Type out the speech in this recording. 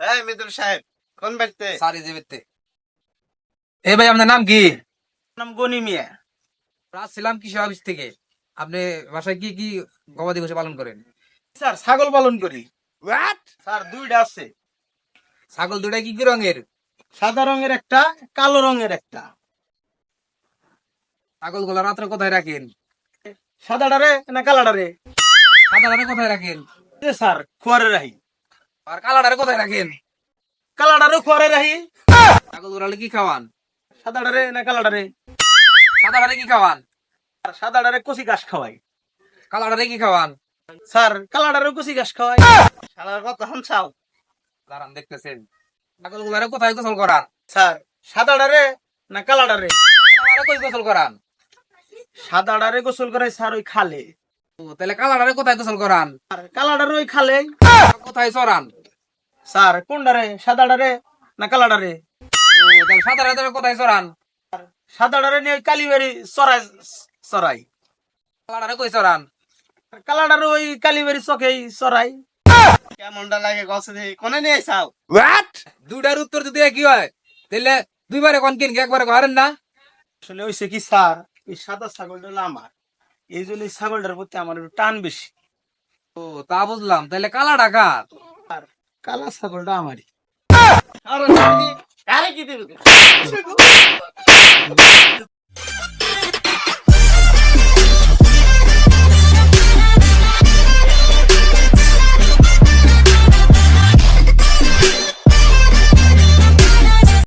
এই মিদুল সাহেব কোন ব্যক্তি? সারি দেবেতে এ ভাই আপনার নাম কি? নাম গনি মিয়া। আসছিলাম কৃষি অফিস থেকে। আপনি বাসায় কি কি গবাদি পশু পালন করেন? স্যার ছাগল পালন করি। স্যার দুইটা আছে। ছাগল দুটাই কি কি রঙের? সাদা রঙের একটা কালো রঙের একটা। ছাগলগুলা রাত্রে কোথায় রাখেন? সাদাটারে না কালাটারে? সাদাটারে কোথায় রাখেন? এ স্যার খোয়ারে রাহি আর কালাটারে কোথায় রাখেন? কালাটারে খোয়ারে রাহি ছাগল গুলালে কি খাওয়ান? সাদাটারে না কালাটারে সাদাটারে কি খাওয়ান? আর সাদাটারে কচি ঘাস খাওয়াই। কালাটারে কি খাওয়ান? স্যার কালাটারে কচি ঘাস খাওয়াই। শালার কথা হামসাও দাঁড়ান দেখতেছেন। ছাগল গুলারে কোথায় গোসল করান? স্যার সাদাটারে না কালাটারে কালাটারে কই গোসল করান? সাদাটারে গোসল করে স্যার ওই খালে। ও, তাহলে কালাটারে কোথায় গোসল করান? আর কালাটারে ওই খালে। কোথায় চড়ান স্যার কোনটারে সাদাটারে না কালাটারে ও, তাহলে সাদাটারে কোথায় চড়ান? সাদাটারে নিয়ে ওই কালীবাড়ি চড়াই চড়াই। কালাটারে কই চড়ান? কালাটারে ওই কালীবাড়ি চকেই চড়াই। কেমনটা লাগে গছে কোনে নিয়ে চাও দুইটার উত্তর যদি একই হয়? তাহলে দুইবারে কোন কিন একবারে ঘরেন না? আসলে কি স্যার এই সাদা ছাগলটা আমার। এই জন্য ছাগলটার প্রতি আমার একটু টান বেশি। ও তা বুঝলাম। তাহলে কালা আর কালা ছাগলটা আমারই। আরে কি দিবি?